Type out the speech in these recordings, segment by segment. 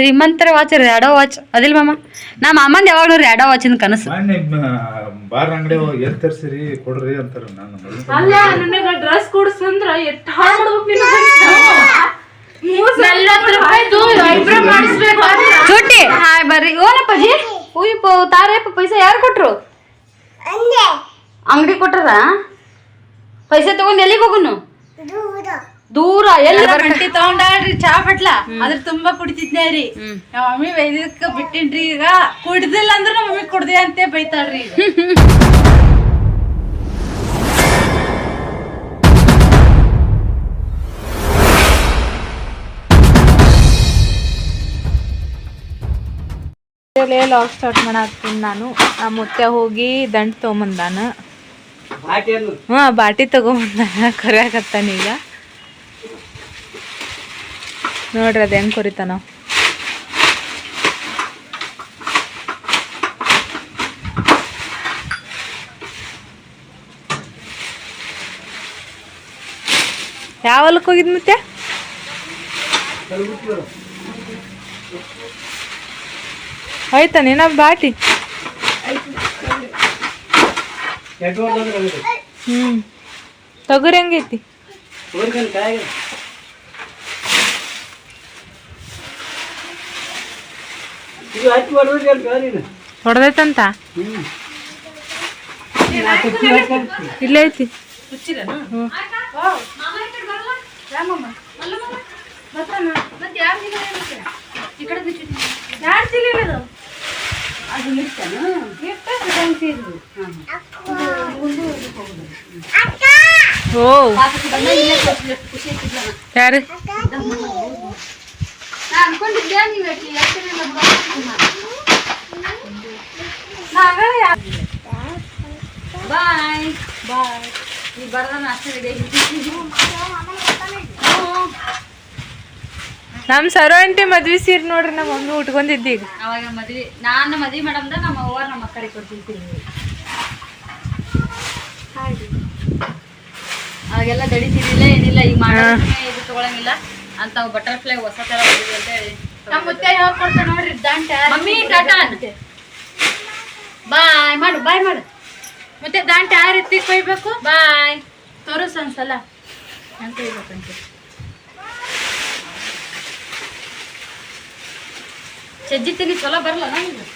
ಶ್ರೀಮಂತರ watch Rado watch. Adil ಮಾಮ. ನಮ್ಮ ಅಮ್ಮಂದ್ ಯಾವಾಗ ನೋಡ್ರಿ ರ್ಯಾಡೋ ವಾಚಿನ ಕನಸು. ಮೊನ್ನೆ ಬಾರ್ ಅಂಗಡಿ ಎಲ್ಲಿ ತರ್ಸಿರಿ ಕೊಡ್ರಿ ಅಂತಾರ ನಾನು. ಅಲ್ಲ ನನಗ ಡ್ರೆಸ್ ಕೊಡ್ಸಂದ್ರ ಎಷ್ಟ್ ಹಾಳ್ ಮಾಡಿಸ್ಬೇಕು ಚುಟ್ಟಿ ಹಾಯ್ ಬರ್ರಿ. ಓನಪ್ಪ ಜಿ ಉಯ್ ಪೋ ತಾರೇಪ ಪೈಸಾ ಯಾರು ಕೊಟ್ರು? ಅಂಗಡಿ ಕೊಟ್ರ ಪೈಸೆ ತಗೊಂಡ್ ಎಲ್ಲಿಗೆ ಹೋಗುನು? ದೂರ ಎಲ್ಲ ಗಂಟಿ ತಗೊಂಡ್ರಿ ಚಾ ಬಟ್ಲ ಅದ್ರ ತುಂಬಾ ಕುಡಿತಿದ್ನೇ ರೀ. ನಮ್ಮ ಮಮ್ಮಿ ಬೈದಕ್ಕ ಬಿಟ್ಟಿನ್ರಿ ಈಗ. ಕುಡ್ದಿಲ್ಲ ಅಂದ್ರೆ ನಮ್ಮ ಮಮ್ಮಿ ಕುಡ್ದೆ ಅಂತ ಬೈತಾಳ್ರಿ ಲಾಕ್ ಲಾಗ್ ಸ್ಟಾರ್ಟ್ ಮಾಡಾಕ್ತೀನಿ ನಾನು. ಆ ಮುತ್ತೆ ಹೋಗಿ ದಂಟ್ ತೊಗೊಂಬಂದಾನ. ಹಾ ಬಾಟಿ ತಗೊಂಬಂದಾನ ಕರಿಯಾಕತ್ತಾನ ಈಗ. ನೋಡ್ರಿ ಅದು ಹೆಂಗೆ ಕೊರಿತಾನ. ಯಾವ ಹೊಲಕ್ಕೆ ಹೋಗಿದ್ ಮತ್ತೆ? ಆಯ್ತಾ ನೀನ ಬಾಟಿ? ಹ್ಮ್. ತೊಗರಿ ಹೆಂಗೈತಿ? ಹೊಡೆದೈತಂತ? ಇಲ್ಲೇ ಐತಿ. ಓ. ಯಾರು? ಬಾಯ್ ಬಾಯ್ ಈ ಬರ್ದ ಅಷ್ಟೇ ರೆಡಿ ನಮ್ ಸರೋ ಅಂಟಿ ಮದ್ವಿ ಸೀರೆ ನೋಡ್ರಿ ನಮ್ಮ ಮಮ್ಮಿ ಉಟ್ಕೊಂಡಿದ್ದಿ ಈಗ ಅವಾಗ ಮದ್ವಿ ನಾನು ಮದ್ವಿ ಮಾಡಮ್ದ ನಮ್ಮ ಅವ್ವ ನಮ್ಮ ಅಕ್ಕರಿಗೆ ಕೊಡ್ತಿರ್ತೀವಿ ಅವಾಗೆಲ್ಲ ದಡಿತಿರ್ಲಿಲ್ಲ ಏನಿಲ್ಲ ಈಗ ಮಾಡೋಕೆ ಇದು ತಗೊಳಂಗಿಲ್ಲ. ಅಂತ ಬಟರ್ಫ್ಲೈ ಹೊಸ ತರ ಬಂದಿದೆ ಅಂತ ಹೇಳಿ. ನಮ್ಮ ಮುತ್ತೆ ಯಾವಾಗ ಕೊಡ್ತಾ ನೋಡ್ರಿ ದಂಟ. ಮಮ್ಮಿ ಟಾಟಾ. ಬಾಯ್ ಮಾಡು ಬಾಯ್ ಮಾಡು. ಮತ್ತೆ ದಂಟ ಯಾವ ರೀತಿ ಕೊಯ್ಬೇಕು. ಬಾಯ್. ತೋರಿಸ್ ಒಂದ್ಸಲ. ಅಂತ ಹೇಳ್ಬೇಕಂತ ಸಜ್ಜಿ ತಿನ್ನಿ ಚಲೋ ಬರಲ್ಲ ನನಗೆ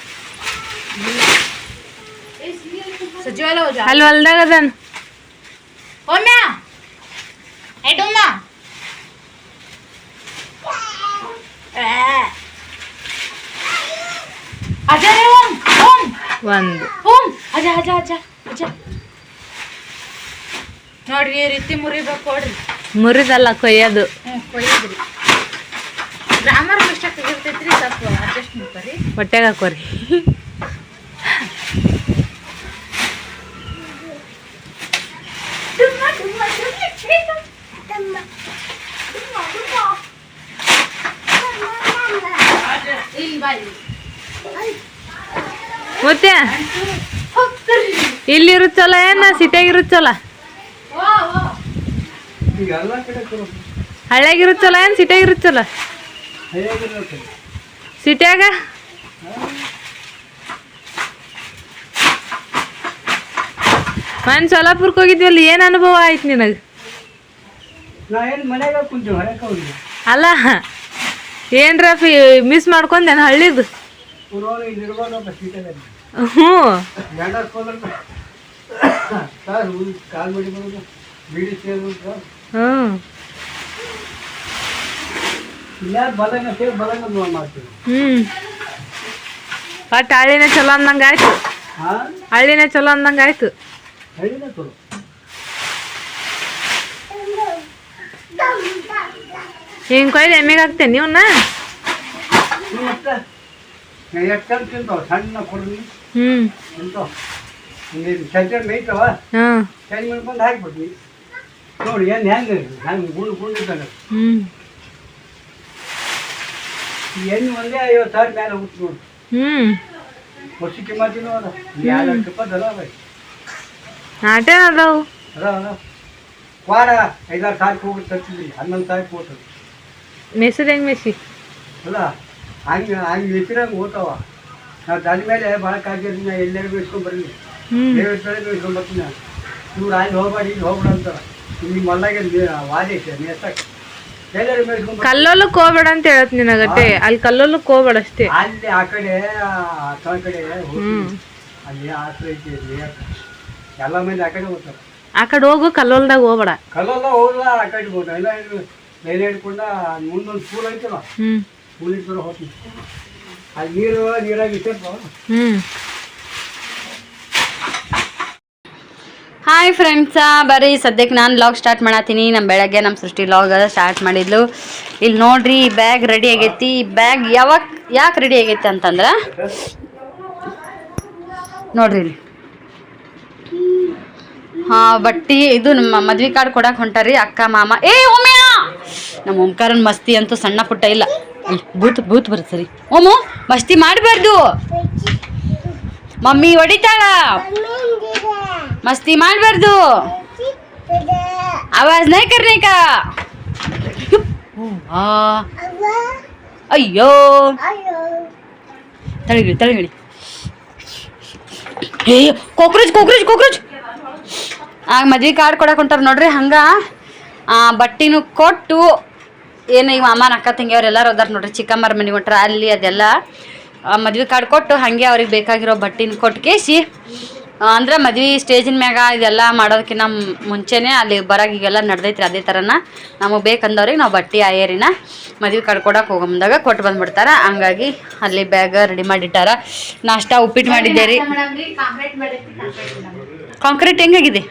ಸಚಿವಾಲ ಅಲ್ಲಿ ಹೊಲ್ದಾಗ ಅದನ್. ಒಮ್ಮೆ ಎಡುಮ್ಮ ಅಜ ರೇ ಓಂ ಓಂ ಒಂದು. ಅಜ ಅಜ ಅಜ ಅಜ ನೋಡ್ರಿ ಈ ರೀತಿ ಮುರಿಬೇಕು ನೋಡ್ರಿ. ಮುರಿದಲ್ಲ ಕೊಯ್ಯೋದು. ಹ್ಞೂ ಕೊಯ್ಯದ್ರಿ ಗ್ರಾಮರ್ ಮಿಸ್ಟೇಕ್ ಇರ್ತೈತ್ರಿ ಸ್ವಲ್ಪ ಅಡ್ಜಸ್ಟ್ ಮಾಡ್ಕೊರಿ ಹೊಟ್ಟೆಗೆ ಹಾಕೋರಿ ಇಲ್ಲಿ ಬಾಯಿ ಮತ್ತೆ ಇಲ್ಲಿರೋದ್ ಚಲೋ ಏನ ಸಿಟಿಯಾಗಿರುತ್ತಲ್ಲ? ಚಲೋ ಏನ್ ಸಿಟಿಯಾಗಿರೋದ್ ಚಲೋ ಸಿಟಿಯಾಗ? ಮನ್ ಸೋಲಾಪುರ್ಕ್ ಹೋಗಿದ್ವಲ್ಲ ಏನ್ ಅನುಭವ ಆಯ್ತು ನಿನಗೆ? ಅಲ್ಲ ಏನ್ರ ಮಿಸ್ ಮಾಡ್ಕೊಂಡೇನು ಹಳ್ಳಿದು? ಹ್ಞೂ ಒಟ್ಟು ಹಳ್ಳಿನೇ ಚಲೋ ಅಂದಂಗೆ ಆಯ್ತು. ಹಳ್ಳಿನೇ ಚಲೋ ಅಂದಂಗೆ ಆಯ್ತು. ಹಿಂಗೆ ಕೊಯ್ದು ಎಮ್ಮೆಗೆ ಹಾಕ್ತೇನೆ ನೀವನ್ನ ಹ್ಞೂ ತಿಂತಾವ ಮೇಯ್ತವ? ಹಾಂ. ಚಂದ ಮಾಡ್ಕೊಂಡು ಹಾಕ್ಬಿಡ್ರಿ ನೋಡಿ ಏನು ಹೆಂಗೆ ಹೆಂಗೆ ಗುಂಡು ಗುಂಡು ಇದ್ದಾಗ ಹ್ಞೂ ಎಣ್ಣೆ ಒಂದೇ ಐವತ್ತು ಸಾವಿರ ಮೇಲೆ ಹೋಗುತ್ತೆ ನೋಡಿ. ಹ್ಞೂ ವರ್ಷ ಕಿಮ್ಮತ್ತಿನೂ ಅದ. ಎರಡು ಲಕ್ಷ ರೂಪಾಯಿ ಅದ ಬೈ ಆಟೇನ ಅದಾವು? ಅದ ಅದ ವಾರ ಐದಾರು ಸಾವಿರ ಹೋಗಿ ತರ್ತಿದ್ವಿ ಹನ್ನೊಂದು ಸಾವಿರ ಹೋಗ್ತದೆ. ಮೆಸದ್ ಹೆಂಗೆ ಮೆಸಿ ಅಲ್ಲ ಹಂಗೆ ಹಂಗೆ ಹೆಸರಂಗೆ ಓದ್ತಾವ ನಾವು ಮೇಲೆ ಭಾಳ ನಾ ಎಲ್ಲರಿಗೂ ಇಸ್ಕೊಂಡ್ ಬರಲಿ. ದೇವ್ರ ಕಡೆಗೂ ಇಸ್ಕೊಂಡ್ ಬರ್ತೀನಿ ನಾನು. ಇವ್ರು ಅಲ್ಲಿ ಹೋಗ್ಬೇಡಿ ಇಲ್ಲಿ ಹೋಗ್ಬೇಡ ಅಂತಾರ ನಿಮ್ಮ ಮಲ್ಲಾಗೆ ವಾದ ಐತೆ ನೇಸಕ್ಕೆ ಎಲ್ಲರ ಮೇಲೆ ಇಸ್ಕೊಂಡ್ ಹೋಗ್ಬೇಡ ಅಂತ ಹೇಳತ್ ನಿನಗಟ್ಟೆ ಅಲ್ಲಿ ಕಲ್ಲೋಲು ಹೋಗ್ಬೇಡ ಅಷ್ಟೇ. ಅಲ್ಲಿ ಆ ಕಡೆ ಆ ಕಡೆ ಅಲ್ಲಿ ಆಸರೆ ಐತಿ ಎಲ್ಲ ಮಂದಿ ಆ ಕಡೆ ಹೋಗ್ತಾರೆ. ಆ ಕಡೆ ಹೋಗು ಕಲ್ಲೋಲ್ದಾಗ ಹೋಗ್ಬೇಡ. ಕಲ್ಲೊಲ್ಲ ಹೋಗಲ್ಲ ಆ ಕಡೆ ಹೋಗ್ತಾರೆ ಎಲ್ಲ ಲೈನ್ ಹಿಡ್ಕೊಂಡ ಮುಂದೊಂದು ಸ್ಕೂಲ್ ಐತಲ್ಲ. ಸ್ಕೂಲ್ ಇಟ್ಕೊಂಡು ಹೋಗ್ತೀನಿ. ಅಲ್ಲಿ ನೀರು ನೀರಾಗಿ ಇಟ್ಟಿರ್ತಾವ ಹ್ಮ್ ಹಾಯ್ ಫ್ರೆಂಡ್ಸ ಬರ್ರಿ ಸದ್ಯಕ್ಕೆ ನಾನು ಲಾಗ್ ಸ್ಟಾರ್ಟ್ ಮಾಡತ್ತೀನಿ ನಮ್ಮ ಬೆಳಗ್ಗೆ ನಮ್ಮ ಸೃಷ್ಟಿ ಲಾಗ್ ಸ್ಟಾರ್ಟ್ ಮಾಡಿದ್ಲು. ಇಲ್ಲಿ ನೋಡ್ರಿ ಬ್ಯಾಗ್ ರೆಡಿ ಆಗೈತಿ. ಬ್ಯಾಗ್ ಯಾವಾಗ ಯಾಕೆ ರೆಡಿ ಆಗೈತಿ ಅಂತಂದ್ರೆ? ನೋಡ್ರಿ ಇಲ್ಲಿ. ಹಾ, ಬಟ್ಟಿ ಇದು ನಮ್ಮ ಮದ್ವೆ ಕಾರ್ಡ್ ಕೊಡಕ್ಕೆ ಹೊಂಟಾರಿ ಅಕ್ಕ, ಮಾಮ. ಏ ಓಮ್ಯ ನಮ್ಮ ಓಂಕಾರನ್ ಮಸ್ತಿ ಅಂತೂ ಸಣ್ಣ ಪುಟ್ಟ ಇಲ್ಲ. ಬೂತ್ ಬೂತ್ ಬರುತ್ತೆ ಸರಿ. ಓಮು, ಮಸ್ತಿ ಮಾಡಬಾರ್ದು. ಮಮ್ಮಿ ಹೊಡಿತಾಳ. ಮಸ್ತಿ ಮಾಡಬಾರ್ದು. ಆವಾಜ್ ನೈ ಕರ್ನೇಕ ಅಯ್ಯೋ. ತಳಗಿಳಿ ತಳಗಿಳಿ ಏ, ಕೊಕ್ರೋಚ್ ಕೊಕ್ರೋಚ್ ಕೊಕ್ರೋಚ್. ಆಗ ಮದ್ವೆ ಕಾರ್ಡ್ ಕೊಡಕ್ಕೆ ಹೊಂಟಾರ ನೋಡ್ರಿ, ಹಂಗೆ. ಬಟ್ಟಿನೂ ಕೊಟ್ಟು, ಏನು ಈಗ ಅಮ್ಮನ ಅಕ್ಕ ತಂಗಿ ಅವ್ರೆಲ್ಲರೂ ಅದಾರ ನೋಡ್ರಿ, ಚಿಕ್ಕಮ್ಮರ ಮನೆ ಕೊಟ್ಟರೆ ಅಲ್ಲಿ ಅದೆಲ್ಲ. ಮದ್ವೆ ಕಾರ್ಡ್ ಕೊಟ್ಟು ಹಾಗೆ ಅವ್ರಿಗೆ ಬೇಕಾಗಿರೋ ಬಟ್ಟಿನ ಕೊಟ್ಟು ಕೇಸಿ ಅಂದ್ರೆ ಮದ್ವೆ ಸ್ಟೇಜಿನ ಮ್ಯಾಗ ಇದೆಲ್ಲ ಮಾಡೋದಕ್ಕಿಂತ ಮುಂಚೆನೇ ಅಲ್ಲಿ ಬರಾಗ ಈಗೆಲ್ಲ ನಡೆದೈತ್ರಿ ಅದೇ ಥರನ ನಮಗೆ ಬೇಕಂದವ್ರಿಗೆ ನಾವು ಬಟ್ಟೆ ಆಯರಿನ ಮದ್ವೆ ಕಡ್ಕೊಡಕ್ಕೆ ಮುಂದಾಗ ಕೊಟ್ಟು ಬಂದ್ಬಿಡ್ತಾರ. ಹಂಗಾಗಿ ಅಲ್ಲಿ ಬ್ಯಾಗ್ ರೆಡಿ ಮಾಡಿಟ್ಟಾರ. ನಾಷ್ಟ ಉಪ್ಪಿಟ್ಟು ಮಾಡಿದ್ದೆ ರೀ ಕಾಂಕ್ರೀಟ್ ಹೆಂಗಾಗಿದೆ?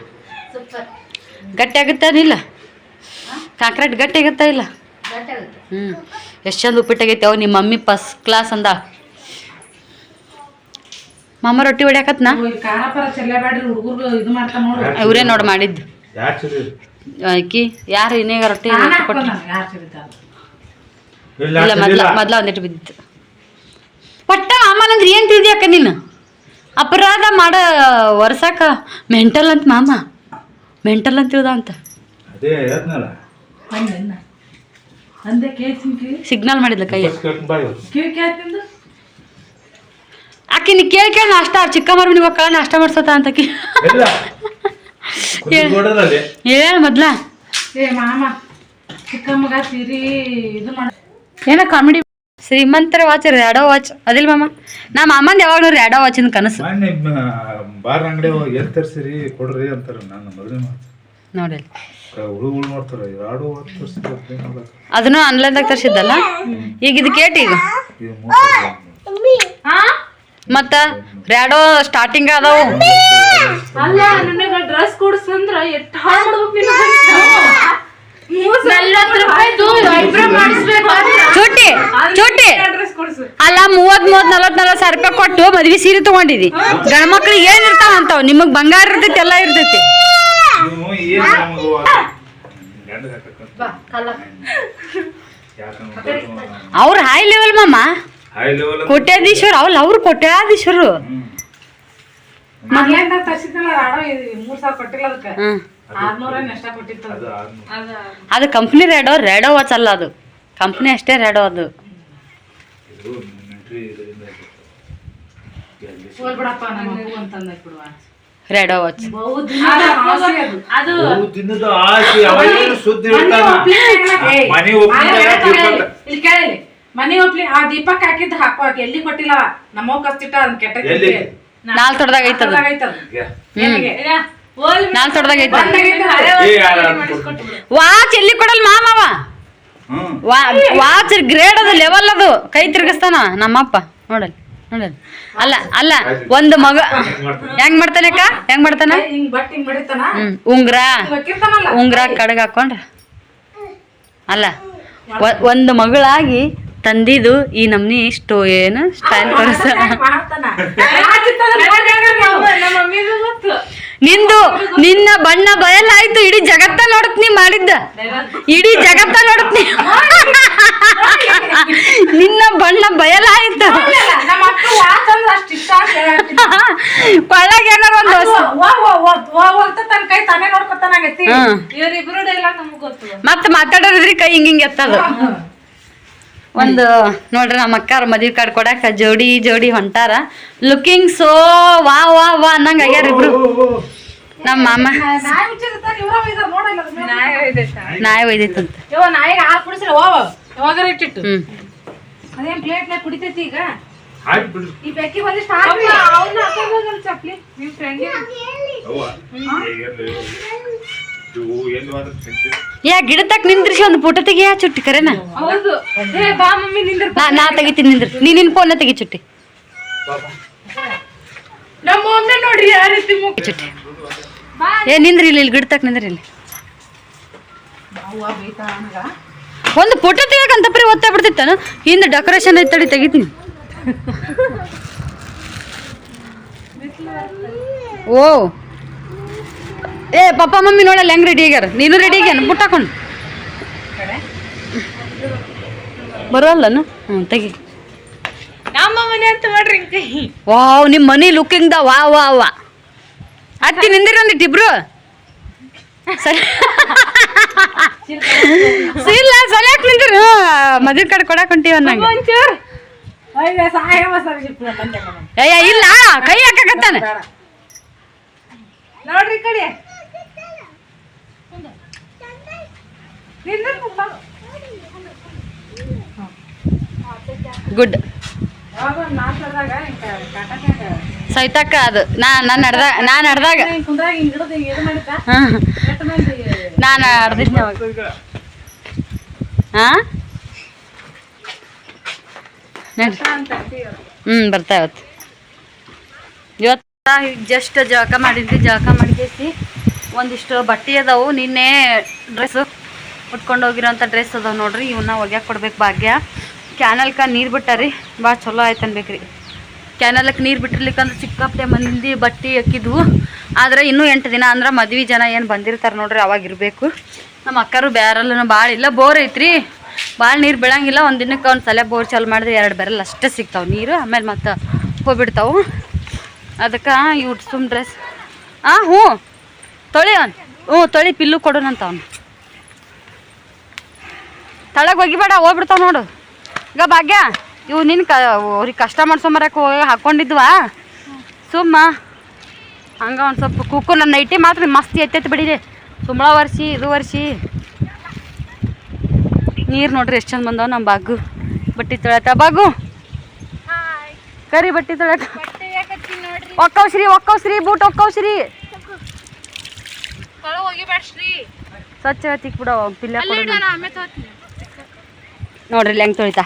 ಗಟ್ಟಿ ಆಗುತ್ತಾ ಇಲ್ಲ? ಕಾಂಕ್ರೀಟ್ ಗಟ್ಟಿ ಆಗುತ್ತಾ ಇಲ್ಲ? ಹ್ಞೂ ಎಷ್ಟು ಚಂದ ಉಪ್ಪಿಟ್ಟಾಗೈತೆ ಅವು. ನಿಮ್ಮ ಮಮ್ಮಿ ಫಸ್ಟ್ ಕ್ಲಾಸ್ ಅಂದ. ಮಾಮ ರೊಟ್ಟಿ ಹೊಡ್ಯಾಕತ್ನ? ಇವರೇ ನೋಡಿ. ಮಾಡಿದ್ದು. ಅಕ್ಕಿ ಯಾರು ಇನ್ನೇಗ ರೊಟ್ಟಿ ಕೊಟ್ಟು ಇಲ್ಲ ಮೊದ್ಲ ಮೊದ್ಲ ಒಂದಿಟ್ಟು ಬಿದ್ದಿತ್ತು. ಒಟ್ಟ ಮಾಮಾನ ಅಂದ್ರೆ ಏನು ತಿಳ್ದಿ ಅಕ್ಕ ನೀನು? ಅಪರಾಧ ಮಾಡ ವರ್ಷಾಕ ಮೆಂಟಲ್ ಅಂತ ಮಾಮ. ಮೆಂಟಲ್ ಅಂತ ತಿಳ್ದ ಅಂತ. ಸಿಗ್ನಲ್ ಮಾಡಿದ್ಲ ಕೈ ಬಸ್ ಕರ್ಕೊಂಡ್ ಬಾ ಇವತ್ತು. ಕಿವಿ ಕೇಳ್ತಿಂದು ಆಕಿ ನೀ ಕೇಳಿ ಕೇಳಿ ನಾಷ್ಟ ಚಿಕ್ಕಮ್ಮರ ನೀವು ಮಕ್ಕಳ ನಾಷ್ಟ ಮಾಡ್ಸತ್ತ ಅಂತ ಆಕಿ. ಹೇಳ ಮೊದ್ಲ. ಏ ಮಾಮ ಚಿಕ್ಕಮ್ಮಗ ಸೀರಿ ಇದು ಮಾಡ ಏನ ಕಾಮಿಡಿ? ಶ್ರೀಮಂತರ ವಾಚ್ ರ್ಯಾಡೋ ವಾಚ್. ಅದಿಲ್ ಮಾಮ. ನಮ್ಮ ಅಮ್ಮಂದ ಯಾವಾಗ ನೋಡ್ರಿ ರ್ಯಾಡೋ ವಾಚಿನ ಕನಸು. ಬಾರ್ ಅಂಗಡಿ ಎಲ್ಲಿ ತರ್ಸಿರಿ ಕೊಡ್ರಿ ಅಂತಾರ ನಾನು ಮದುವೆ ನೋಡಿ ಅದನ್ನು ಆನ್ಲೈನ್ದಾಗ ತರಿಸಿದ್ದಲ್ಲ? ಈಗ ಇದು ಕೇಟ್ ಈಗ. ಮತ್ತ ರ್ಯಾಡೋ ಸ್ಟಾರ್ಟಿಂಗ್ ಅದಾವು ಅಲ್ಲ ನನಗ ಡ್ರೆಸ್ ಕೊಡ್ಸಂದ್ರ ಎಷ್ಟ್ ಚುಟ್ಟಿ ಚುಟ್ಟಿ ಅಲ್ಲ ಮೂವತ್ ಮೂವತ್ ನಲವತ್ ನಲವತ್ ಸಾವಿರ ರೂಪಾಯಿ ಕೊಟ್ಟು ಮದ್ವಿ ಸೀರೆ ತಗೊಂಡಿದಿ. ಗಂಡ ಮಕ್ಳು ಏನ್ ಇರ್ತಾವ ಅಂತಾವ್? ನಿಮಗ್ ಬಂಗಾರ ಇರ್ತೈತಿ ಎಲ್ಲ ಇರ್ತೈತಿ. ಅವ್ರ ಹೈ ಲೆವೆಲ್ ಮಾಮ. ಹೈ ಲೆವೆಲ್ ಕೋಟ್ಯಾಧೀಶ್ವರ ಅವ್ಲ ಅವ್ರು ಕೋಟ್ಯಾಧೀಶ್ವರು ಆನ್ಲೈನ್ದಾಗ ತರ್ಸಿದ್ನಲ್ಲ ರಾಡೋ ಇದು ಮೂರ್ ಸಾವಿರ ಕೊಟ್ಟಿಲ್ಲ ಅದಕ್ಕೆ ಹ್ಮ್ ಆರ್ನೂರ ಎಷ್ಟ ಕೊಟ್ಟಿತ್ತು ಅದು ಆದ್ಮೇಲೆ ಅದು ಕಂಪ್ನಿ ರ್ಯಾಡೋ ರ್ಯಾಡೋ ವಾಚ್ ಅಲ್ಲ ಅದು ಕಂಪ್ನಿ ಅಷ್ಟೇ ರ್ಯಾಡೋ ಅದು ಇದು ಮಿಲಿಟರಿ ಇದರಿಂದ ಹೋಲ್ ಬಿಡಪ್ಪ ನಮ್ಮ ಮಗು ಅಂತಂದ ಬಿಡುವ ರ್ಯಾಡೋ ವಾಚ್ ಅದು ಬಹು ದಿನದ ಆಸೆ ಅವಾಗ ಸುದ್ದಿ ಇರ್ತಾನ ಮನೆ ಒಪ್ಲಿ ಆ ದೀಪಕ್ ಹಾಕಿದ್ ಹಾಕುವಾಗ ಎಲ್ಲಿ ಕೊಟ್ಟಿಲ್ಲ ನಮ್ಮವ್ ಕಸ್ತಿಟ್ಟ ಅದ್ ಕೆಟ್ಟ ಎಲ್ಲಿ? ನಾಲ್ ತೊಡ್ದಾಗ ಐತದ. ನಾಲ್ ತೊಡ್ದಾಗ ಐತದ. ವಾಚ್ ಎಲ್ಲಿ ಕೊಡಲ್ ಮಾಮವ ಹ್ಮ್. ವಾ- ವಾಚ್ ಗ್ರೇಡ್ ಅದು ಲೆವೆಲ್ ಅದು. ಕೈ ತಿರ್ಗಿಸ್ತಾನ ನಮ್ಮಪ್ಪ. ನೋಡಲ್ ನೋಡಲ್. ಅಲ್ಲ ಅಲ್ಲ ಒಂದು ಮಗ ಹೆಂಗ್ ಮಾಡ್ತಾನೆ ಅಕ್ಕ? ಹೆಂಗ್ ಮಾಡ್ತಾನ? ಹಿಂಗ್ ಬಟ್ ಹಿಂಗ್ ಬಡಿತಾನ? ಹ್ಮ್ ಉಂಗ್ರ. ಹೊಕ್ಕಿರ್ತಾನಲ್ಲ ಉಂಗ್ರ ಕಡಗ ಹಾಕೊಂಡ್ರ. ಅಲ್ಲ ಒ- ಒಂದು ಮಗಳಾಗಿ ತಂದಿದು ಈ ನಮ್ನಿ ಇಷ್ಟು ಏನು ಸ್ಟೈಲ್ ಗೊತ್ತು ನಿಂದು ನಿನ್ನ ಬಣ್ಣ ಬಯಲಾಯ್ತು ಇಡೀ ಜಗತ್ತ ನೋಡತ್ ನೀ ಮಾಡಿದ್ದ. ಇಡೀ ಜಗತ್ತ ನೋಡತ್ ನೀ. ನಿನ್ನ ಬಣ್ಣ ಬಯಲಾಯ್ತು. ಒಳಗೆ ಏನಾರ ಒಂದು ಮತ್ತೆ ಮಾತಾಡೋದ್ರಿ ಕೈ ಹಿಂಗ ಹಿಂಗೆ ಎತ್ತದು. ಒಂದು ನೋಡ್ರಿ ನಮ್ಮ ಅಕ್ಕಾರ ಮದ್ವಿ ಕಾರ್ಡ್ ಕೊಡಾಕ ಜೋಡಿ ಜೋಡಿ ಹೊಂಟಾರ. ಲುಕಿಂಗ್ ಸೋ ವಾ ವಾ ವಾ ಅನ್ನಂಗ ಆಗ್ಯಾರ ಇಬ್ರು. ನಮ್ಮ ಮಾಮ. ನಾಯಿ ಒಯ್ದೈತಂತ? ಈಗ? ಯಾ ಗಿಡ ತಕ್ ನಿಂದ್ರಿಸಿ ಒಂದು ಫೋಟೋ ತೆಗಿಯ ಚುಟ್ಟಿ ಕರೆನ? ಹೌದು. ಏ ಬಾ ಮಮ್ಮಿ ನಿಂದ್ರ ನಾ ತೆಗಿತೀನಿ ನಿಂದ್ರ. ನೀ ನಿನ್ ಫೋನ್ ತೆಗಿ ಚುಟ್ಟಿ. ನಮ್ಮ ಮಮ್ಮಿ ನೋಡ್ರಿ ಯಾವ ರೀತಿ ಮುಖ. ಚುಟ್ಟಿ. ಏ ನಿಂದ್ರಿ ಇಲ್ಲಿ ಇಲ್ಲಿ ಗಿಡ ತಕ್ ನಿಂದ್ರಿ ಇಲ್ಲಿ. ಒಂದು ಫೋಟೋ ತೆಗಿಯಕಂತ ಬರೀ ಒತ್ತಾ ಬಿಡ್ತಿತ್ತ ಹಿಂದೆ ಡೆಕೋರೇಷನ್ ಐತಡಿ ತೆಗಿತೀನಿ. ಓ. ಏ ಪಪ್ಪ ಮಮ್ಮಿ ನೋಡಲ್ಲ ಹೆಂಗ್ ರೆಡಿ ಆಗ್ಯಾರ? ನೀನು ರೆಡಿ ಆಗ್ಯಾನ? ಬುಟ್ಟ ಹಾಕೊಂಡು. ಬರೋಲ್ಲನು ಹ್ಞೂ ತೆಗಿ. ನಮ್ಮ ಮನೆ ಅಂತ ಮಾಡ್ರಿ ವಾವ್ ನಿಮ್ಮ ಮನಿ ಲುಕಿಂಗ್ ದ ವಾ ವಾ ವಾ ಅತ್ತಿ ನಿಂದಿರಿ ಒಂದಿಟ್ಟು ಇಬ್ರು. ಸರಿ. ಇಲ್ಲ ಸರಿಯಾಕ್ ನಿಂದಿರು? ಮದುವೆ ಕಡೆ ಕೊಡಕ್ ಹೊಂಟೀವ ನಂಗೆ ಒಂಚೂರ್. ಅಯ್ಯ ಸಹಾಯ ಸರ್ ಜಿಪ್ಪು ಬಂದೆ ನಾನು. ಏ ಇಲ್ಲ ಕೈ ಹಾಕಕತ್ತಾನೆ. ನೋಡ್ರಿ ಕಡೆ ನಿಂದ್ರ ಪಪ್ಪ. ಗುಡ್ ಸೈತಕ್ಕ ಅದು ನಾ ನಾನು ನಡ್ದಾಗ ನಾ ನಡೆದಾಗ. ನಾನು ನಡ್ದಿದ್ನಿ ಅವಾಗ. ಹಾಂ ಹ್ಞೂ ಬರ್ತಾ ಇವತ್ತು. ಇವತ್ತು. ಜಸ್ಟ್ ಜಳಕ ಮಾಡಿದ್ವಿ ಜಳಕ ಮಾಡಿಕೇಸಿ. ಒಂದಿಷ್ಟು ಬಟ್ಟೆ ಅದಾವು ನಿನ್ನೆ ಡ್ರೆಸ್ ಉಟ್ಕೊಂಡು ಹೋಗಿರೋಂಥ ಡ್ರೆಸ್ ಅದಾವೆ ನೋಡ್ರಿ ಇವನ್ನ ಒಗ್ಯಾಕೆ ಕೊಡ್ಬೇಕು ಭಾಗ್ಯ. ಕ್ಯಾನಲ್ಕ ನೀರು ಬಿಟ್ಟಾರಿ ಭಾಳ ಚಲೋ ಆಯ್ತು ಅನ್ಬೇಕ್ರಿ. ಕ್ಯಾನಲಕ್ಕೆ ನೀರು ಬಿಟ್ಟಿರ್ಲಿಕ್ಕಂದ್ರೆ ಸಿಕ್ಕಾಪ್ಟೆ ಮಂದಿ ಬಟ್ಟೆ ಹಾಕಿದ್ವು ಆದ್ರೆ ಇನ್ನೂ ಎಂಟು ದಿನ ಅಂದ್ರೆ ಮದ್ವೆ ಜನ ಏನು ಬಂದಿರ್ತಾರೆ ನೋಡ್ರಿ, ಅವಾಗ ಇರಬೇಕು. ನಮ್ಮ ಅಕ್ಕರು ಬ್ಯಾರಲ್ಲೂ ಭಾಳ ಇಲ್ಲ, ಬೋರ್ ಐತ್ರಿ. ಭಾಳ ನೀರು ಬೀಳಂಗಿಲ್ಲ, ಒಂದು ದಿನಕ್ಕೆ ಒಂದು ಸಲ ಬೋರ್ ಚಾಲು ಮಾಡಿದ್ರೆ ಎರಡು ಬ್ಯಾರಲ್ ಅಷ್ಟೇ ಸಿಗ್ತಾವೆ ನೀರು, ಆಮೇಲೆ ಮತ್ತೆ ಹೋಗ್ಬಿಡ್ತಾವೆ. ಅದಕ್ಕೆ ಇವು ಸುಮ್ ಡ್ರೆಸ್ ಹಾಂ ಹ್ಞೂ. ತೊಳಿ ಅವ್ನು. ಹ್ಞೂ, ತೊಳಿ ಪಿಲ್ಲು ಕೊಡೋಣಂತ ಅವ್ನು. ತಳಗೆ ಹೋಗಿಬೇಡ ಹೋಗ್ಬಿಡ್ತಾವ ನೋಡು. ಈಗ ಭಾಗ್ಯ ಇವು ನಿನ್ನ ಕ ಅವ್ರಿಗೆ ಕಷ್ಟ ಮಾಡ್ಸೊಂಬರಕ್ಕೆ ಹೋಗಿ ಹಾಕ್ಕೊಂಡಿದ್ವಾ ಸುಮ್ಮ. ಹಂಗೆ ಒಂದು ಸ್ವಲ್ಪ ಕುಕ್ಕು ನನ್ನ ನೈಟಿ ಮಾತ್ರ ಮಸ್ತ್ ಎತ್ತೈತಿ ಬಿಡಿದೆ ಸುಮ್ಮಳ ವರ್ಷಿ ಇದು ವರ್ಷಿ ನೀರು ನೋಡ್ರಿ ಎಷ್ಟು ಚಂದ ಬಂದವ ನಮ್ಮ ಬಾಗು. ಬಟ್ಟೆ ತೊಳತ ಬಾಗು. ಕರಿ ಬಟ್ಟೆ ತೊಳಕ ಒಕ್ಕವ್ಸ್ರಿ ಒಕ್ಕವ್ಸ್ರಿ ಬೂಟ್ ಒಕ್ಕವ್ಸ್ರಿ. ಸ್ವಚ್ಛ ತಿಕ್ ಬಿಡವ ಪಿಲ್ಲ ನೋಡ್ರಿ ಹೆಂಗೆ ತೊಳಿತಾ.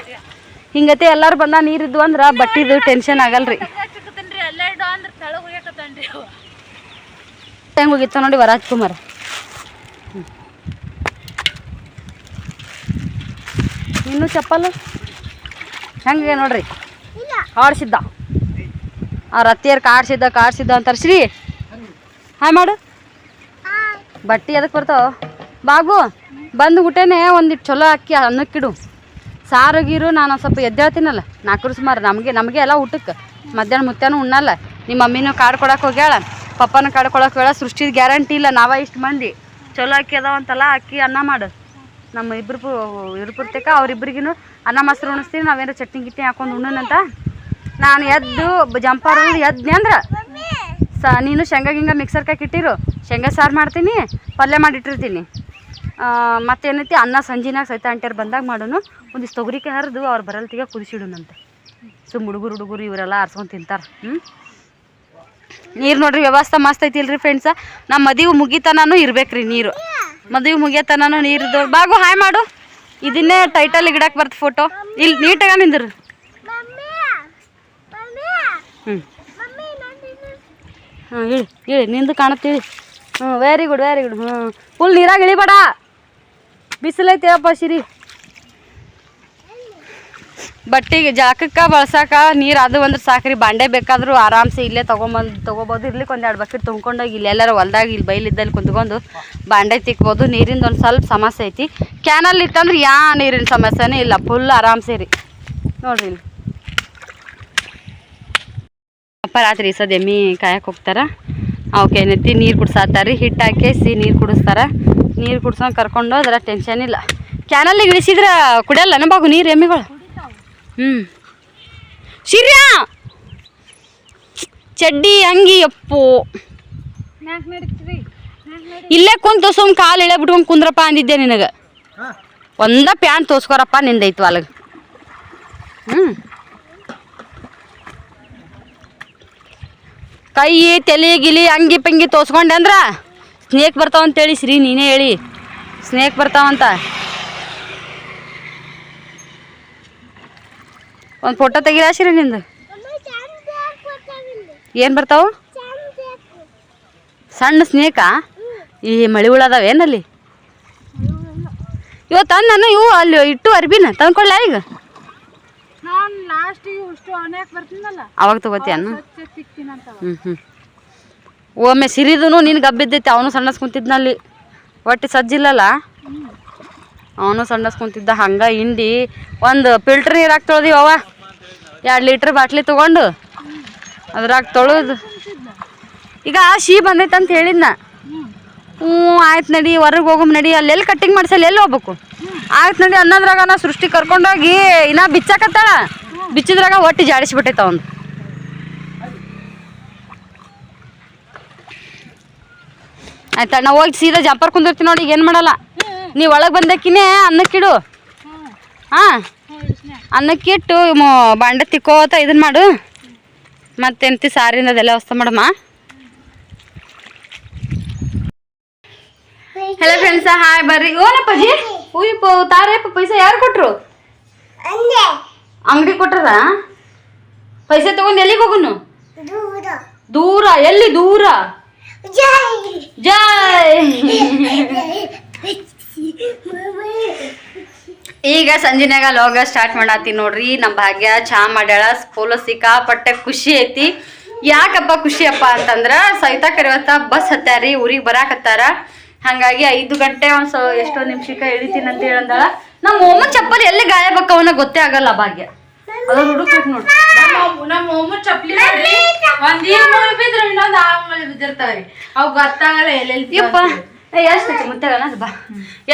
ಹಿಂಗತೆ ಎಲ್ಲಾರು ಬಂದ ನೀರಿದ್ವು ಅಂದ್ರ ಬಟ್ಟಿದು ಟೆನ್ಷನ್ ಆಗಲ್ರಿ. ಹೆಂಗ್ ಹೋಗಿತ್ತ ನೋಡಿ ವರಾಜ್ ಕುಮಾರ್. ಇನ್ನು ಚಪ್ಪಲು? ಹೆಂಗೆ ನೋಡ್ರಿ? ಆಡ್ಸಿದ್ದ. ಅವ್ರ ಅತ್ತಿಯರ್ ಕಾಡ್ಸಿದ್ದ ಕಾಡ್ಸಿದ್ದ ಅಂತಾರೆ. ಶ್ರೀ, ಹಾಯ್ ಮಾಡು. ಬಟ್ಟಿ ಅದಕ್ಕೆ ಬರ್ತಾವ? ಬಾಗು, ಬಂದು ಊಟನೇ ಒಂದಿಟ್ಟು ಚಲೋ ಅಕ್ಕಿ ಅನ್ನಕ್ಕಿಡು. ಸಾರು ಗೀರು ನಾನು ಸ್ವಲ್ಪ ಎದ್ದೇಳ್ತೀನಲ್ಲ ನಾಲ್ಕರು ಸುಮಾರು. ನಮಗೆ ನಮಗೆ ಎಲ್ಲ ಊಟಕ್ಕೆ. ಮಧ್ಯಾಹ್ನ ಮುತ್ಯಾನು ಉಣ್ಣಲ್ಲ. ನಿಮ್ಮ ಮಮ್ಮಿನೂ ಕಾಡು ಕೊಡಕ್ಕೆ ಹೋಗ್ಯಾಳ. ಪಪ್ಪನ ಕಾಡು ಕೊಡಕ್ಕೆ ಹೋಗ್ಯಾಳ. ಸೃಷ್ಟಿದ ಗ್ಯಾರಂಟಿ ಇಲ್ಲ. ನಾವ ಇಷ್ಟು ಮಂದಿ. ಚಲೋ ಅಕ್ಕಿ ಅದಾವಂತಲ್ಲ ಅಕ್ಕಿ ಅನ್ನ ಮಾಡು. ನಮ್ಮ ಇಬ್ರು ಪುರ್ತಕ ಅವ್ರಿಬ್ರಿಗೂ ಅನ್ನ ಮೊಸರು ಉಣಿಸ್ತೀವಿ. ನಾವೇನು ಚಟ್ನಿ ಗಿಟ್ನಿ ಹಾಕೊಂಡು ಉಣ್ಣನಂತ. ನಾನು ಎದ್ದು ಜಂಪಾರು ಎದ್ದೆ ಅಂದ್ರೆ. ಸ ನೀನು ಶೇಂಗಾ ಗಿಂಗ ಮಿಕ್ಸರ್ಕಾಯಿ ಇಟ್ಟಿರು. ಶೇಂಗಾ ಸಾರು ಮಾಡ್ತೀನಿ. ಪಲ್ಯ ಮಾಡಿಟ್ಟಿರ್ತೀನಿ. ಮತ್ತೇನೈತಿ? ಅನ್ನ ಸಂಜಿನಾಗ ಸಹಿತ ಅಂಟ್ಯಾರ ಬಂದಾಗ ಮಾಡೋನು. ಒಂದಿಷ್ಟು ತೊಗರಿಕೆ ಹರಿದು ಅವ್ರು ಬರಲ್ತಿಗೆ ಕುದಿಸಿಡುನಂತೆ. ಸುಮ್ ಹುಡುಗರು ಹುಡುಗರು ಇವರೆಲ್ಲ ಆರ್ಸ್ಕೊಂಡು ತಿಂತಾರೆ. ಹ್ಞೂ ನೀರು ನೋಡ್ರಿ, ವ್ಯವಸ್ಥೆ ಮಸ್ತ್ ಐತಿ ಇಲ್ರಿ ಫ್ರೆಂಡ್ಸ ನಮ್ಮ ಮದುವೆ ಮುಗಿತನೂ ಇರ್ಬೇಕ್ರಿ ನೀರು. ಮದುವೆ ಮುಗಿಯತನೂ ನೀರಿದ್ದು ಬಾಗು, ಹಾಯ್ ಮಾಡು. ಇದನ್ನೇ ಟೈಟಲ್ ಇಡಕ್ಕೆ ಬರ್ತ ಫೋಟೋ ಇಲ್ಲಿ ನೀಟಾಗ ನಿಂದ್ರು. ಹ್ಞೂ ಹಾಂ ಇಳಿ ಇಳಿ ನಿಂದು ಕಾಣುತ್ತೀವಿ ಹ್ಞೂ ವೆರಿ ಗುಡ್ ವೆರಿ ಗುಡ್ ಹ್ಞೂ ಫುಲ್ ನೀರಾಗ ಇಳಿಬೇಡ. ಬಿಸಿಲೈತೆ ಸಿರಿ ಬಟ್ಟೆಗೆ ಜಾಕಕ್ಕೆ ಬಳಸಾಕ ನೀರು ಅದು ಅಂದ್ರೆ ಸಾಕ್ರಿ, ಬಾಂಡೆ ಬೇಕಾದರೂ ಆರಾಮ್ಸೆ ಇಲ್ಲೇ ತೊಗೊಂಬಂದು ತೊಗೋಬೋದು. ಇರ್ಲಿಕ್ಕೆ ಒಂದು ಎರಡು ಬಕೆಟ್ ತುಂಬ್ಕೊಂಡೋಗಿ ಇಲ್ಲಿ ಎಲ್ಲಾರ ಹೊಲ್ದಾಗ ಇಲ್ಲಿ ಬೈಲಿದ್ದಲ್ಲಿ ಕುಂತ್ಕೊಂಡು ಬಾಂಡೆ ತಿಕ್ಬೋದು. ನೀರಿಂದ ಒಂದು ಸ್ವಲ್ಪ ಸಮಸ್ಯೆ ಐತಿ. ಕ್ಯಾನಲ್ ಇತ್ತಂದ್ರೆ ಯಾ ನೀರಿನ ಸಮಸ್ಯೆನೇ ಇಲ್ಲ ಫುಲ್ ಆರಾಮ್ಸೆ ರೀ. ನೋಡ್ರಿ ಅಪ್ಪ ರಾತ್ರಿ ಸದ ಎಮ್ಮಿ ಕಾಯಕ್ಕೆ ಹೋಗ್ತಾರ. ಅವಕ್ಕೆ ಏನೈತಿ ನೀರು ಕುಡ್ಸಾತಾರ ಹಿಟ್ಟು ಹಾಕೇಸಿ ನೀರು ಕುಡಿಸ್ತಾರ. ನೀರು ಕುಡ್ಸೋಂಗೆ ಕರ್ಕೊಂಡು ಅದರ ಟೆನ್ಷನ್ ಇಲ್ಲ. ಕ್ಯಾನಲ್ಲಿ ಇಳಿಸಿದ್ರೆ ಕುಡಿಯಲ್ಲ ಬಾಗು ನೀರು ಎಮ್ಮಿಗಳು? ಹ್ಞೂ ಶಿರ್ಯಾ! ಚಡ್ಡಿ ಅಂಗಿ ಅಪ್ಪು. ಇಲ್ಲೇ ಕುಂತು ಸುಮ್ ಕಾಲು ಇಳೆ ಬಿಟ್ಕೊಂಡು ಕುಂದ್ರಪ್ಪ ಅಂದಿದ್ದೆ ನಿನಗೆ. ಒಂದ ಪ್ಯಾಂಟ್ ತೋರ್ಸ್ಕೊರಪ್ಪ ನಿಂದೈತು ಅಲ್ಲಿಗೆ ಹ್ಞೂ ಕೈ, ತಲೆ ಗಿಲಿ ಅಂಗಿ ಪಂಗಿ ತೋರ್ಸ್ಕೊಂಡೆ ಅಂದ್ರ ಸ್ನೇಕ್ ಬರ್ತಾವಂತೇಳಿ ಶ್ರೀ ನೀನೇ ಹೇಳಿ. ಸ್ನೇಕ್ ಬರ್ತಾವಂತ ಒಂದು ಫೋಟೋ ತೆಗಿರಾ ಶ್ರೀ ನಿಂದು? ಏನು ಬರ್ತಾವು? ಸಣ್ಣ ಸ್ನೇಕಾ? ಈ ಮಳಿ ಹುಳ ಅದಾವೇನಲ್ಲಿ ಇವತ್ತು ತಂದು ನಾನು ಇವು ಅಲ್ಲಿ ಇಟ್ಟು ಅರ್ಬಿನ ತಂದ್ಕೊಳ್ಳ ಈಗ? ಲಾಸ್ಟಿಗೆ ಬರ್ತೀನಲ್ಲ ಅವಾಗ ತಗೋತಿಯನ್ನು ಸಿಕ್ತೀನಂತ ಹ್ಞೂ ಹ್ಞೂ ಒಮ್ಮೆ ಸಿರಿದೂ ನಿನ್ ಗಬ್ಬಿದ್ದೈತಿ ಅವನು ಸಣ್ಣಸ್ ಕುಂತಿದ್ನಲ್ಲಿ. ಒಟ್ಟು ಸಜ್ಜಿಲ್ಲಲ್ಲ? ಅವನು ಸಣ್ಣಸ್ ಕುಂತಿದ್ದ ಹಂಗ ಹಿಂಡಿ ಒಂದು ಫಿಲ್ಟ್ರ್ ನೀರ್ ಹಾಕಿ ತೊಳ್ದಿವಿ ಅವ ಎರಡು ಲೀಟ್ರ್ ಬಾಟ್ಲಿ ತೊಗೊಂಡು ಅದ್ರಾಗ ತೊಳೆದು. ಈಗ ಶೀ ಬಂದೈತೆ ಅಂತ ಹೇಳಿದ್ನ. ಹ್ಞೂ ಆಯ್ತು ನಡಿ ಹೊರಗೆ ಹೋಗಮ್ ನಡಿ ಅಲ್ಲೆಲ್ಲಿ ಕಟ್ಟಿಂಗ್ ಮಾಡ್ಸಲ್ಲ ಎಲ್ಲಿ ಹೋಗ್ಬೇಕು? ಆಯ್ತು ನಡಿ ಅನ್ನೋದ್ರಾಗ ನಾ ಸೃಷ್ಟಿ ಕರ್ಕೊಂಡೋಗಿ ಇನ್ನ ಬಿಚ್ಚಾಕತ್ತಾಳ. ಬಿಚ್ಚಿದ್ರಾಗ ಒಟ್ಟು ಜಾಡಿಸ್ಬಿಟ್ಟೈತ ಅವನು. ಆಯ್ತಾ, ನಾವು ಹೋಗಿ ಸೀದಾ ಜಂಪರ್ ಕುಂದಿರ್ತೀನಿ ನೋಡಿ, ಏನು ಮಾಡಲ್ಲ? ನೀ ಒಳಗೆ ಬಂದಕ್ಕಿನೇ ಅನ್ನಕ್ಕಿಡು ಹಾಂ? ಅನ್ನಕ್ಕಿಟ್ಟು ಬಾಂಡೆ ತಿಕ್ಕೋತ ಇದನ್ನ ಮಾಡು. ಮತ್ತೆಂತಿ ಸಾರಿನ ಅದೆಲ್ಲ ವ್ಯವಸ್ಥೆ ಮಾಡಮ್ಮ. ಹಲೋ ಫ್ರೆಂಡ್ಸ್ ಹಾಯ್ ಬರ್ರಿ. ಓನಪ್ಪಾಜಿ ಉಯ್ ಪೋ ತಾರೇಪ ಪೈಸಾ ಯಾರು ಕೊಟ್ರು? ಅಂಗಡಿ ಕೊಟ್ರದ? ಪೈಸೆ ತಗೊಂಡು ಎಲ್ಲಿಗೆ ಹೋಗುನು? ದೂರ. ಎಲ್ಲಿ ದೂರ? ಜೈ. ಈಗ ಸಂಜಿನಾಗ ಲೋಗ ಸ್ಟಾರ್ಟ್ ಮಾಡತ್ತೀನಿ ನೋಡ್ರಿ. ನಮ್ಮ ಭಾಗ್ಯ ಚಾ ಮಾಡ್ಯಾಳ ಸ್ಕೂಲ್ ಸಿಕ್ಕಾಪಟ್ಟೆ ಖುಷಿ ಐತಿ. ಯಾಕಪ್ಪ ಖುಷಿ ಅಪ್ಪ ಅಂತಂದ್ರ ಸವಿತಾ ಕರಿವತ್ತ ಬಸ್ ಹತ್ತಾರಿ ಊರಿಗೆ ಬರಾಕತ್ತಾರ ಹಂಗಾಗಿ ಐದು ಗಂಟೆ ಒಂದ್ ಸೊ ಎಷ್ಟೋ ನಿಮಿಷಕ್ಕೆ ಇಳಿತೀನಿ ಅಂತ ಹೇಳಂದಾಳ. ನಮ್ಮ ಓಮ ಚಪ್ಪಲ್ ಎಲ್ಲಿ ಗಾಯಬೇಕವನ ಗೊತ್ತೇ ಆಗಲ್ಲ ಭಾಗ್ಯ. ಅದು ಹುಡುಕ್ಬೇಕು ನೋಡ್ರಿ ನಮ್ಮ ಮೊಮ್ಮ ಚಪ್ಲಿ ನೋಡ್ರಿ ಒಂದ್ ಈ ಮೂವಿ ಬಿದ್ರೆ ಇನ್ನೊಂದ್ ಆ ಮೂವಿ ಬಿದ್ದಿರ್ತಾವ್ರಿ. ಅವ್ ಗೊತ್ತಾಗಲ್ಲ ಎಲ್ಲೆಲ್ಲಿ ಯಪ್ಪ. ಎಷ್ಟು ಐತಿ ಮುತ್ತಾಗಲ್ಲ ಬಾ.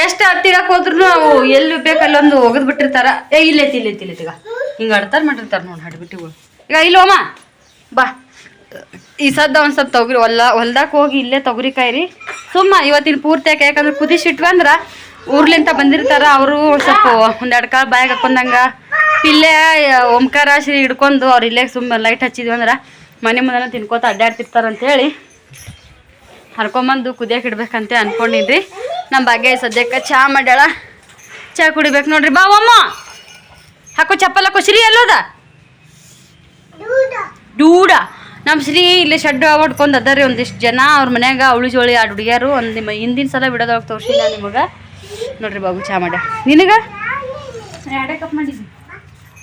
ಎಷ್ಟು ಹತ್ತಿರಕ್ಕೆ ಹೋದ್ರು ಅವು ಎಲ್ಲಿ ಬೇಕಲ್ಲಿ ಒಂದು ಒಗದ್ ಬಿಟ್ಟಿರ್ತಾರ. ಏ ಇಲ್ಲೈತಿ ಇಲ್ಲೈತಿ ಇಲ್ಲೈತಿ ಈಗ. ಹಿಂಗ ಆಡ್ತಾರ ಮಾಡಿರ್ತಾರ ನೋಡಿ ಹಡ್ಬಿಟ್ಟಿಗಳು. ಈಗ ಇಲ್ಲೋಮ್ಮ ಬಾ. ಈ ಸದ್ದ ಒಂದು ಸ್ವಲ್ಪ ತೊಗರಿ ಹೊಲ ಹೊಲ್ದಾಕ ಹೋಗಿ ಇಲ್ಲೇ ತೊಗರಿ ಕಾಯ್ರಿ. ಸುಮ್ಮ ಇವತ್ತಿನ ಪೂರ್ತಿ ಯಾಕೆ ಯಾಕಂದ್ರೆ ಕುದಿಸಿಟ್ವಂದ್ರ ಊರ್ಲಿಂತ ಬಂದಿರ್ತಾರ ಅವರು ಸ್ವಲ್ಪ ಒಂದೆರಡು ಕಾಳು ಬಾಯಾಗ ಹಾಕೊಂಡಂಗ. ಇಲ್ಲೇ ಓಂಕಾರ ಶ್ರೀ ಹಿಡ್ಕೊಂಡು ಅವ್ರು ಇಲ್ಲೇ ಸುಮ್ಮ ಲೈಟ್ ಹಚ್ಚಿದ್ವಿ ಅಂದ್ರೆ ಮನೆ ಮುಂದೆ ತಿನ್ಕೋತ ಅಡ್ಡಾಡ್ತಿರ್ತಾರ ಅಂತ ಹೇಳಿ ಹರ್ಕೊಂಬಂದು ಕುದಿಯಕ್ಕೆ ಇಡ್ಬೇಕಂತ ಅನ್ಕೊಂಡಿದ್ರಿ ನಮ್ಮ ಬಗ್ಗೆ ಸದ್ಯಕ್ಕೆ ಚಾ ಮಾಡ್ಯಾಳ. ಚಾ ಕುಡಿಬೇಕು ನೋಡ್ರಿ. ಬಾ ಅಮ್ಮ ಹಾಕೋ ಚಪ್ಪಲ್ ಹಾಕೋ. ಶ್ರೀ ಎಲ್ಲೋದ? ಡೂಡ. ನಮ್ಮ ಶ್ರೀ ಇಲ್ಲಿ ಶೆಡ್ ಹೊಡ್ಕೊಂಡು ಅದಾರಿ ಒಂದಿಷ್ಟು ಜನ. ಅವ್ರ ಮನ್ಯಾಗ ಅವಳು ಜೋಳಿ ಆಡು ಹುಡುಗಿಯರು. ಒಂದು ನಿಮ್ಮ ಹಿಂದಿನ ಸಲ ಬಿಡೋದಾಗ ತೋರಿಸಿಲ್ಲ ನಿಮಗೆ. ನೋಡ್ರಿ ಬಾಬು ಚಾ ಮಾಡ್ಯ ನಿನಗೆ? ಎರಡೇ ಕಪ್ ಮಾಡಿದ್ವಿ.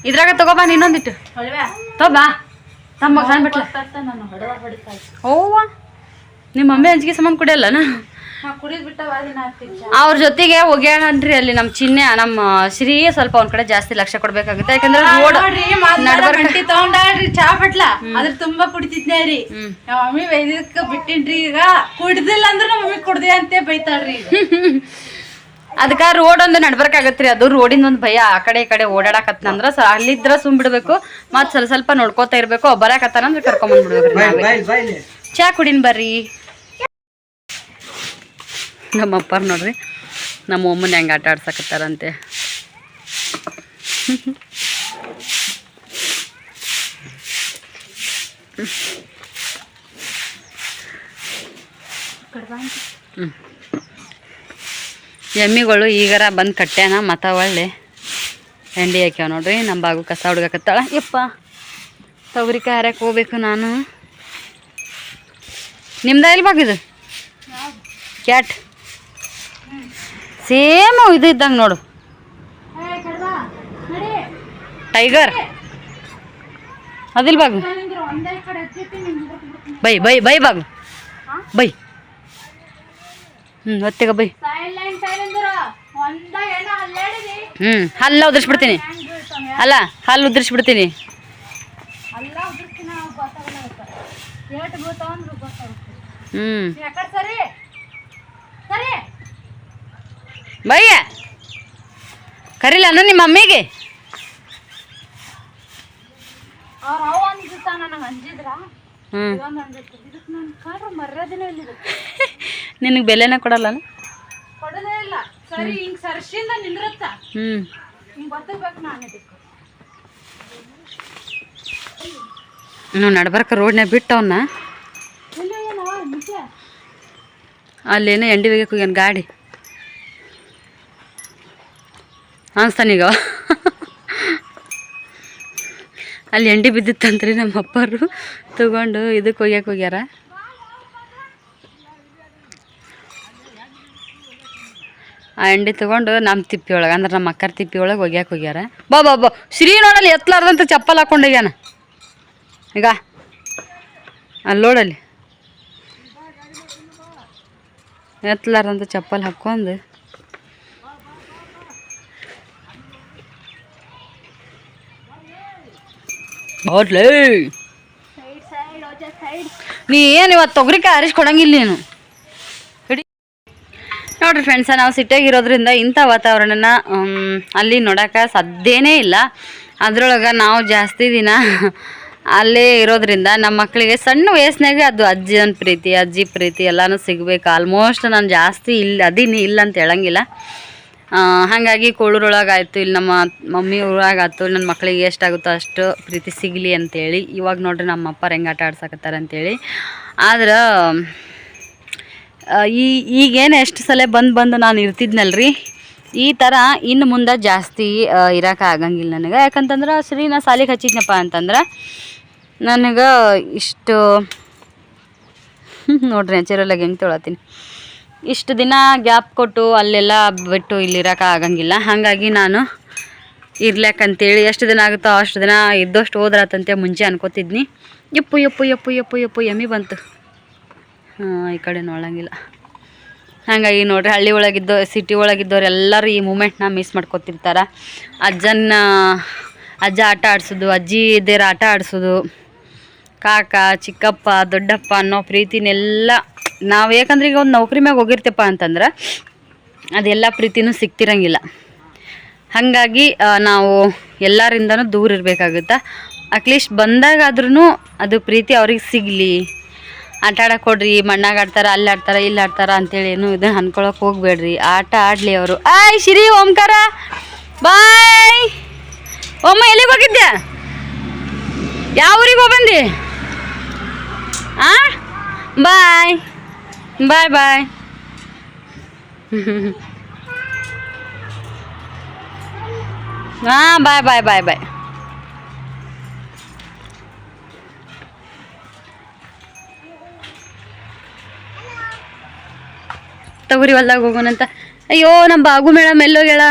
ಇದ್ರಾಗ ತಗೋಬಾ ಇನ್ನೊಂದಿಟ್ಟು ತಗೋಬಾ ತಮ್ಮ ಸಣ್ಣ ಬಿಟ್ಲ. ಓವ ನಿಮ್ಮ ಮಮ್ಮಿ ಅಂಜಿಗೆ ಸಂಬಂಧ ಕುಡಿಯಲ್ಲನ ಅವ್ರ ಜೊತೆಗೆ ಹೋಗ್ಯಾಳನ್ರಿ ಅಲ್ಲಿ ನಮ್ಮ ಚಿನ್ನೆ ನಮ್ಮ ಶ್ರೀ ಸ್ವಲ್ಪ ಅವ್ನ ಕಡೆ ಜಾಸ್ತಿ ಲಕ್ಷ ಕೊಡ್ಬೇಕಾಗುತ್ತೆ. ಯಾಕಂದ್ರೆ ರೋಡ್ ತಗೊಂಡಾಳ್ರಿ ಚಾ ಬಟ್ಲ ಅದ್ರ ತುಂಬಾ ಕುಡಿತಿದ್ನೇ ರೀ. ನಮ್ಮ ಮಮ್ಮಿ ಬಿಟ್ಟಿನ್ರಿ ಈಗ ಕುಡ್ದಿಲ್ಲ ಅಂದ್ರೆ ನಮ್ಮ ಮಮ್ಮಿ ಕುಡ್ದೆ ಅಂತ ಬೈತಾಳ್ರಿ ಈಗ. ಅದಕ್ಕೆ ರೋಡ್ ಒಂದು ನಡ್ಬರ್ಕಾಗತ್ರಿ. ಅದು ರೋಡಿನ ಒಂದು ಭಯ. ಆ ಕಡೆ ಈ ಕಡೆ ಓಡಾಡಕತ್ತಂದ್ರ ಸ ಅಲ್ಲಿದ್ರ ಸುಮ್ ಬಿಡ್ಬೇಕು. ಮತ್ ಸ್ವಲ್ಪ ಸ್ವಲ್ಪ ನೋಡ್ಕೋತಾ ಇರ್ಬೇಕು. ಬರಕತ್ತಾನಂದ್ರೆ ಕರ್ಕೊಂಡ್ ಬಿಡ್ಬೇಕ್ರಿ ಚಾ ಕುಡಿನ್ ಬರ್ರಿ. ನಮ್ಮ ಅಪ್ಪಾರ ನೋಡ್ರಿ ನಮ್ಮ ಅಮ್ಮನ ಹೆಂಗೆ ಆಟ ಆಡ್ಸಕತ್ತಾರಂತೆ. ಹ್ಮ್. ಎಮ್ಮಿಗಳು ಈಗಾರ ಬಂದು ಕಟ್ಟ್ಯಾನ ಮತ ಒಳ್ಳೆ ಎಂಡಿ ಹಾಕ್ಯಾವ ನೋಡ್ರಿ, ನಮ್ಮ ಬಾಗು ಕಸ ಹುಡ್ಗಾಕತ್ತಾಳ ಯಪ್ಪ, ತೊಗರಿಕಾಯಿ ಹರಕ್ಕೆ ಹೋಗ್ಬೇಕು ನಾನು. ನಿಮ್ದ ಎಲ್ಲಿ ಬಾಗಿದು ಕ್ಯಾಟ್. ಸೇಮ್ ಇದು ಇದ್ದಂಗೆ ನೋಡು. ಟೈಗರ್. ಅದಿಲ್ ಬಾಗು. ಬೈ ಬೈ ಬೈ ಬಾಗು. ಬೈ. ಹ್ಞೂ ಹೊತ್ತಿಗೆ ಬೈ. ಹ್ಞೂ ಹಲ್ಲ ಉದ್ರಿಸ್ಬಿಡ್ತೀನಿ. ಅಲ್ಲ ಹಲ್ಲು ಉದ್ರಿಸ್ಬಿಡ್ತೀನಿ. ಹ್ಞೂ ಬಯ್ಯ ಕರಿಲ್ಲ ನಿಮ್ಮ ಮಮ್ಮಿಗೆ ಹ್ಞೂ ನಿನಗೆ ಬೆಲೆನೇ ಕೊಡಲ್ಲ ಕೊಡೋದೇ ಇಲ್ಲ. ಸರಿ ಹಿಂಗ್ ಸರ್ಸಿಂದ ನಿಂದ್ರತ್ತ. ಹ್ಞೂ ಹಿಂಗ್ ಬತ್ತಬೇಕು ನಾನು ಇದಕ್ಕೆ ನಾವು ನಡ್ಬರ್ಕ ರೋಡ್ನ ಬಿಟ್ಟವನ್ನ ಅವನ್ನ ಅಲ್ಲೇನೋ ಎಂಡಿ ಬೇಗಕ್ಕೆ ಹೋಗ್ಯಾನ ಗಾಡಿ. ಅನ್ಸ್ತಾನೀಗ ಅಲ್ಲಿ ಎಂಡಿ ಬಿದ್ದಿತ್ತಂತ್ರಿ ನಮ್ಮ ಅಪ್ಪರು ತಗೊಂಡು ಇದಕ್ಕೆ ಹೋಗ್ಯಾಕೆ ಹೋಗ್ಯಾರ. ಆ ಎಂಡಿ ತಗೊಂಡು ನಮ್ಮ ತಿಪ್ಪಿ ಒಳಗೆ ಅಂದ್ರೆ ನಮ್ಮ ಅಕ್ಕರ ತಿಪ್ಪಿ ಒಳಗೆ ಒಗ್ಯಾಕ ಹೋಗ್ಯಾರ. ಬಾ ಬಾ ಬಾ. ಶ್ರೀ ನೋಡಲ್ಲಿ ಎತ್ತಲಾರ್ದಂತ ಚಪ್ಪಲ್ ಹಾಕೊಂಡು ಹೋಗ್ಯಾನ. ಈಗ ಅಲ್ಲಿ ನೋಡಲ್ಲಿ. ಎತ್ತಲಾರ್ದಂತ ಚಪ್ಪಲ್ ಹಾಕ್ಕೊಂಡು. ನೀ ಏನು ಇವತ್ತು ತೊಗರಿಕಾಯಿ ಆರಿಸಿ ಕೊಡಂಗಿಲ್ಲ ನೀನು? ನೋಡ್ರಿ ಫ್ರೆಂಡ್ಸ ನಾವು ಸಿಟಿಯಾಗಿರೋದ್ರಿಂದ ಇಂಥ ವಾತಾವರಣನ ಅಲ್ಲಿ ನೋಡೋಕೆ ಸಾಧ್ಯನೇ ಇಲ್ಲ. ಅದ್ರೊಳಗೆ ನಾವು ಜಾಸ್ತಿ ದಿನ ಅಲ್ಲೇ ಇರೋದ್ರಿಂದ ನಮ್ಮ ಮಕ್ಕಳಿಗೆ ಸಣ್ಣ ವಯಸ್ಸಿನಾಗೆ ಅದು ಅಜ್ಜಿಯನ್ ಪ್ರೀತಿ, ಅಜ್ಜಿ ಪ್ರೀತಿ ಎಲ್ಲನೂ ಸಿಗಬೇಕು. ಆಲ್ಮೋಸ್ಟ್ ನಾನು ಜಾಸ್ತಿ ಇಲ್ಲಿ ಅದೀನಿ ಇಲ್ಲ ಅಂತ ಹೇಳಂಗಿಲ್ಲ. ಹಾಗಾಗಿ ಕೋಳೂರೊಳಗಾಯ್ತು ಇಲ್ಲಿ ನಮ್ಮ ಮಮ್ಮಿ ಊರಾಗಾಯ್ತು ನನ್ನ ಮಕ್ಕಳಿಗೆ ಎಷ್ಟಾಗುತ್ತೋ ಅಷ್ಟು ಪ್ರೀತಿ ಸಿಗಲಿ ಅಂತೇಳಿ. ಇವಾಗ ನೋಡ್ರಿ ನಮ್ಮ ಅಪ್ಪ ಹೆಂಗೆ ಆಟ ಆಡ್ಸಕತ್ತಾರೆ ಆದ್ರೆ ಈ ಈಗೇನು ಎಷ್ಟು ಸಲ ಬಂದು ಬಂದು ನಾನು ಇರ್ತಿದ್ನಲ್ರಿ? ಈ ಥರ ಇನ್ನು ಮುಂದೆ ಜಾಸ್ತಿ ಇರೋಕೆ ಆಗಂಗಿಲ್ಲ ನನಗೆ. ಯಾಕಂತಂದ್ರೆ ಸರಿ ನಾ ಸಾಲಿಗೆ ಹಚ್ಚಿದ್ನಪ್ಪ ಅಂತಂದ್ರೆ ನನಗೆ ಇಷ್ಟು ನೋಡ್ರಿ ನ್ಯಾಚುರಲಾಗಿ ಹೆಂಗೆ ತೊಳತೀನಿ. ಇಷ್ಟು ದಿನ ಗ್ಯಾಪ್ ಕೊಟ್ಟು ಅಲ್ಲೆಲ್ಲ ಬಿಟ್ಟು ಇಲ್ಲಿ ಇರೋಕೆ ಆಗಂಗಿಲ್ಲ. ಹಾಗಾಗಿ ನಾನು ಇರ್ಲ್ಯಾಕಂತೇಳಿ ಎಷ್ಟು ದಿನ ಆಗುತ್ತೋ ಅಷ್ಟು ದಿನ ಇದ್ದಷ್ಟು ಹೋದ್ರಾತಂತೆ ಮುಂಚೆ ಅನ್ಕೋತಿದ್ನಿ. ಯಪ್ಪು ಯಪ್ಪು ಯಪ್ಪು ಯಪ್ಪು ಯಪ್ಪು ಎಮ್ಮಿ ಬಂತು. ಈ ಕಡೆ ನೋಡಂಗಿಲ್ಲ ಹಾಗಾಗಿ ನೋಡ್ರಿ, ಹಳ್ಳಿ ಒಳಗಿದ್ದೋ ಸಿಟಿ ಒಳಗಿದ್ದವ್ರು ಎಲ್ಲರೂ ಈ ಮೂಮೆಂಟ್ನ ಮಿಸ್ ಮಾಡ್ಕೊತಿರ್ತಾರೆ. ಅಜ್ಜನ ಅಜ್ಜ ಆಟ ಆಡಿಸೋದು, ಅಜ್ಜಿ ಇದ್ದೇರ ಆಟ ಆಡಿಸೋದು. ಕಾಕ, ಚಿಕ್ಕಪ್ಪ, ದೊಡ್ಡಪ್ಪ ಅನ್ನೋ ಪ್ರೀತಿನೆಲ್ಲ ನಾವು ಯಾಕಂದ್ರೆ ಈಗ ಒಂದು ನೌಕರಿ ಮ್ಯಾಗ ಹೋಗಿರ್ತೇಪ್ಪ ಅಂತಂದ್ರೆ ಅದೆಲ್ಲ ಪ್ರೀತಿನೂ ಸಿಗ್ತಿರಂಗಿಲ್ಲ ಹಾಗಾಗಿ ನಾವು ಎಲ್ಲರಿಂದನೂ ದೂರ ಇರಬೇಕಾಗುತ್ತೆ. ಅಟ್ಲೀಸ್ಟ್ ಬಂದಾಗಾದ್ರೂ ಅದು ಪ್ರೀತಿ ಅವ್ರಿಗೆ ಸಿಗಲಿ. ಆಟ ಆಡಕ್ಕೆ ಕೊಡ್ರಿ ಮಣ್ಣಾಗ ಆಡ್ತಾರ, ಅಲ್ಲಿ ಆಡ್ತಾರ, ಇಲ್ಲಿ ಆಡ್ತಾರ ಅಂತೇಳಿ ಏನು ಇದನ್ನ ಅನ್ಕೊಳಕ್ ಹೋಗ್ಬೇಡ್ರಿ. ಆಟ ಆಡ್ಲಿ ಅವರು. ಆಯ್, ಶಿರಿ, ಓಂಕಾರ. ಬಾಯ್. ಓಮ್ಮ ಎಲ್ಲಿಗೆ ಹೋಗಿದ್ದೆ ಯಾವ ಊರಿಗೆ ಹೋಗ್ಬಂದಿ? ಆ? ಬಾಯ್. ಬಾಯ್ ಬಾಯ್. ಹಾಂ ಬಾಯ್ ಬಾಯ್ ಬಾಯ್ ಬಾಯ್. ತಗೋರಿ ಹೊಲ್ದಾಗ ಹೋಗೋಣಂತ. ಅಯ್ಯೋ ನಮ್ಮ ಬಾಗು ಮೇಡಮ್ ಎಲ್ಲೋಗ್ಯಾಳ